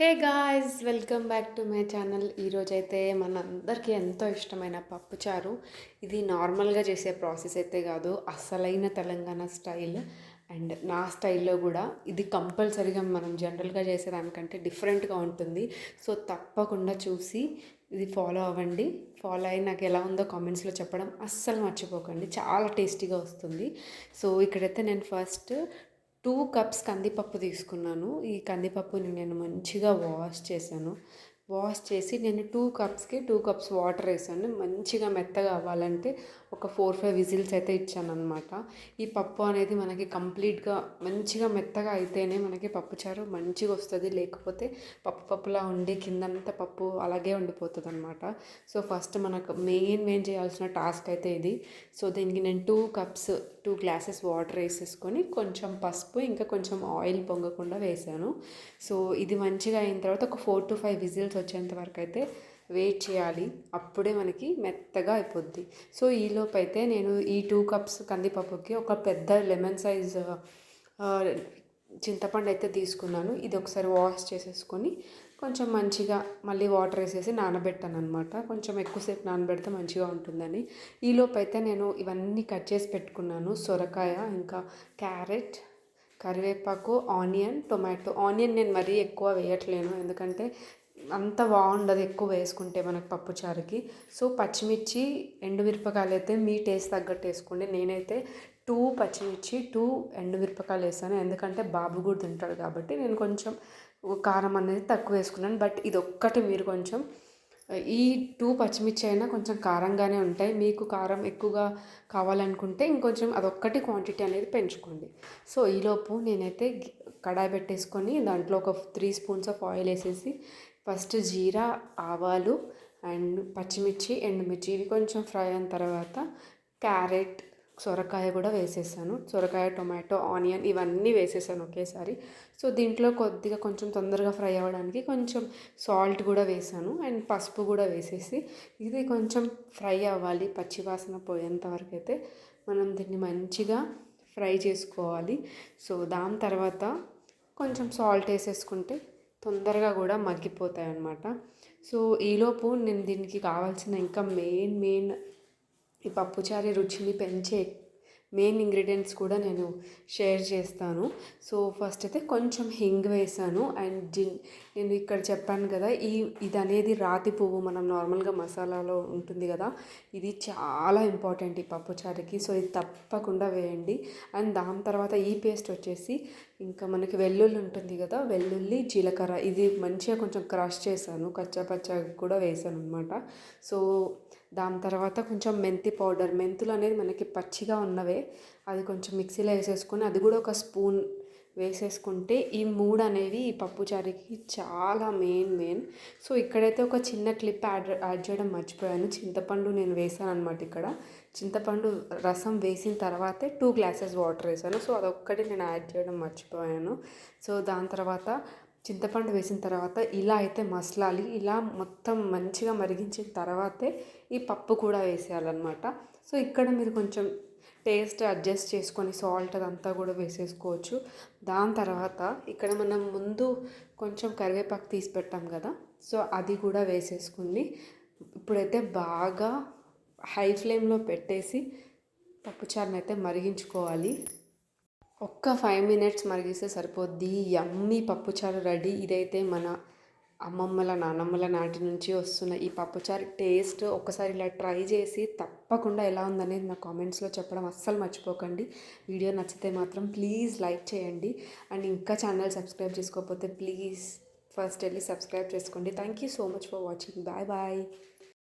Hey guys welcome back to my channel. ఈరోజైతే మనందరికీ ఎంతో ఇష్టమైన పప్పుచారు. ఇది నార్మల్గా చేసే ప్రాసెస్ అయితే కాదు అసలైన తెలంగాణ స్టైల్. అండ్ నా స్టైల్లో కూడా ఇది కంపల్సరీగా మనం జనరల్గా చేసేదానికంటే డిఫరెంట్గా ఉంటుంది. సో తప్పకుండా చూసి ఇది ఫాలో అవ్వండి. ఫాలో అయ్యి నాకు ఎలా ఉందో కామెంట్స్లో చెప్పడం అస్సలు మర్చిపోకండి. చాలా టేస్టీగా వస్తుంది. సో ఇక్కడైతే నేను ఫస్ట్ టూ కప్స్ కందిపప్పు తీసుకున్నాను. ఈ కందిపప్పుని నేను మంచిగా వాష్ చేశాను. వాష్ చేసి నేను టూ కప్స్కి టూ కప్స్ వాటర్ వేసాను. మంచిగా మెత్తగా అవ్వాలంటే ఒక ఫోర్ ఫైవ్ విజిల్స్ అయితే ఇచ్చాను అనమాట ఈ పప్పు అనేది మనకి కంప్లీట్గా మంచిగా మెత్తగా అయితేనే మనకి పప్పుచారు మంచిగా వస్తుంది. లేకపోతే పప్పు పప్పులా ఉండి కిందంతా పప్పు అలాగే ఉండిపోతుంది అనమాట సో ఫస్ట్ మనకు మెయిన్ మెయిన్ చేయాల్సిన టాస్క్ అయితే ఇది. సో దీనికి నేను two cups two glasses water వేసేసుకొని కొంచెం పసుపు ఇంకా కొంచెం ఆయిల్ పొంగకుండా వేసాను. సో ఇది మంచిగా అయిన తర్వాత ఒక ఫోర్ టు ఫైవ్ విజిల్స్ వచ్చేంత వరకు అయితే వెయిట్ చేయాలి. అప్పుడే మనకి మెత్తగా అయిపోద్ది. సో ఈలోపు అయితే నేను ఈ టూ కప్స్ కందిపప్పుకి ఒక పెద్ద లెమన్ సైజ్ చింతపండు అయితే తీసుకున్నాను. ఇది ఒకసారి వాష్ చేసేసుకొని కొంచెం మంచిగా మళ్ళీ వాటర్ వేసేసి నానబెట్టాను అనమాట కొంచెం ఎక్కువసేపు నానబెడితే మంచిగా ఉంటుందని. ఈలోపు అయితే నేను ఇవన్నీ కట్ చేసి పెట్టుకున్నాను. సొరకాయ ఇంకా క్యారెట్ కరివేపాకు ఆనియన్ టొమాటో. ఆనియన్ నేను మరీ ఎక్కువ వేయట్లేను. ఎందుకంటే అంత బాగుండదు ఎక్కువ వేసుకుంటే మనకు పప్పుచారుకి సో పచ్చిమిర్చి ఎండుమిరపకాయలు అయితే మీ టేస్ట్ తగ్గట్టు వేసుకోండి. నేనైతే టూ పచ్చిమిర్చి టూ ఎండుమిరపకాయలు వేసాను. ఎందుకంటే బాబు కూడా తింటాడు కాబట్టి నేను కొంచెం కారం అనేది తక్కువ వేసుకున్నాను. బట్ ఇది ఒక్కటి మీరు కొంచెం ఈ టూ పచ్చిమిర్చి అయినా కొంచెం కారంగానే ఉంటాయి. మీకు కారం ఎక్కువగా కావాలనుకుంటే ఇంకొంచెం అదొక్కటి క్వాంటిటీ అనేది పెంచుకోండి. సో ఈలోపు నేనైతే కడాయి పెట్టేసుకొని దాంట్లో ఒక త్రీ స్పూన్స్ ఆఫ్ ఆయిల్ వేసేసి ఫస్ట్ జీరా ఆవాలు అండ్ పచ్చిమిర్చి ఎండుమిర్చి ఇవి కొంచెం ఫ్రై అయిన తర్వాత క్యారెట్ సొరకాయ కూడా వేసేసాను. సొరకాయ టొమాటో ఆనియన్ ఇవన్నీ వేసేసాను ఒకేసారి. సో దీంట్లో కొద్దిగా కొంచెం తొందరగా ఫ్రై అవ్వడానికి కొంచెం సాల్ట్ కూడా వేసాను అండ్ పసుపు కూడా వేసేసి ఇది కొంచెం ఫ్రై అవ్వాలి. పచ్చివాసన పోయేంత వరకు అయితే మనం దీన్ని మంచిగా ఫ్రై చేసుకోవాలి. సో దాని తర్వాత కొంచెం సాల్ట్ వేసేసుకుంటే తొందరగా కూడా మగ్గిపోతాయి అన్నమాట సో ఈలోపు నేను దీనికి కావాల్సిన ఇంకా మెయిన్ మెయిన్ ఈ పప్పుచారి రుచిని పెంచే మెయిన్ ఇంగ్రీడియంట్స్ కూడా నేను షేర్ చేస్తాను. సో ఫస్ట్ అయితే కొంచెం హింగ్ వేసాను. అండ్ జిన్ నేను ఇక్కడ చెప్పాను కదా ఈ ఇది అనేది రాతి పువ్వు మనం నార్మల్గా మసాలాలో ఉంటుంది కదా ఇది చాలా ఇంపార్టెంట్ ఈ పప్పుచారుకి సో ఇది తప్పకుండా వేయండి. అండ్ దాని తర్వాత ఈ పేస్ట్ వచ్చేసి ఇంకా మనకి వెల్లుల్లి ఉంటుంది కదా వెల్లుల్లి జీలకర్ర. ఇది మంచిగా కొంచెం క్రష్ చేశాను. కచ్చా కూడా వేసాను అనమాట సో దాని తర్వాత కొంచెం మెంతి పౌడర్ మెంతులు అనేది మనకి పచ్చిగా ఉన్నవే అది కొంచెం మిక్సీలో వేసేసుకొని అది కూడా ఒక స్పూన్ వేసేసుకుంటే ఈ మూడు అనేవి ఈ పప్పుచారుకి చాలా మెయిన్ మెయిన్. సో ఇక్కడైతే ఒక చిన్న క్లిప్ యాడ్ యాడ్ చేయడం మర్చిపోయాను. చింతపండు నేను వేసాను అనమాట ఇక్కడ. చింతపండు రసం వేసిన తర్వాతే టూ గ్లాసెస్ వాటర్ వేసాను. సో అదొక్కటి నేను యాడ్ చేయడం మర్చిపోయాను. సో దాని తర్వాత చింతపండు వేసిన తర్వాత ఇలా అయితే మసలాలి. ఇలా మొత్తం మంచిగా మరిగించిన తర్వాతే ఈ పప్పు కూడా వేసేయాలన్నమాట. సో ఇక్కడ మీరు కొంచెం టేస్ట్ అడ్జస్ట్ చేసుకొని సాల్ట్ అదంతా కూడా వేసేసుకోవచ్చు. దాని తర్వాత ఇక్కడ మనం ముందు కొంచెం కరివేపాకు తీసి పెట్టాం కదా సో అది కూడా వేసేసుకుని ఇప్పుడైతే బాగా హై ఫ్లేమ్లో పెట్టేసి పప్పుచారుని అయితే మరిగించుకోవాలి. ఒక్క ఫైవ్ మినిట్స్ మరిగిస్తే సరిపోద్ది. యమ్మీ పప్పుచారు రెడీ. ఇదైతే మన అమ్మమ్మల నానమ్మల నాటి నుంచి వస్తున్న ఈ పప్పుచారు టేస్ట్ ఒకసారి ఇలా ట్రై చేసి తప్పకుండా ఎలా ఉందనేది నా కామెంట్స్లో చెప్పడం అస్సలు మర్చిపోకండి. వీడియో నచ్చితే మాత్రం ప్లీజ్ లైక్ చేయండి. అండ్ ఇంకా ఛానల్ సబ్స్క్రైబ్ చేసుకోకపోతే ప్లీజ్ ఫస్ట్ వెళ్ళి సబ్స్క్రైబ్ చేసుకోండి. Thank you so much for watching. Bye bye.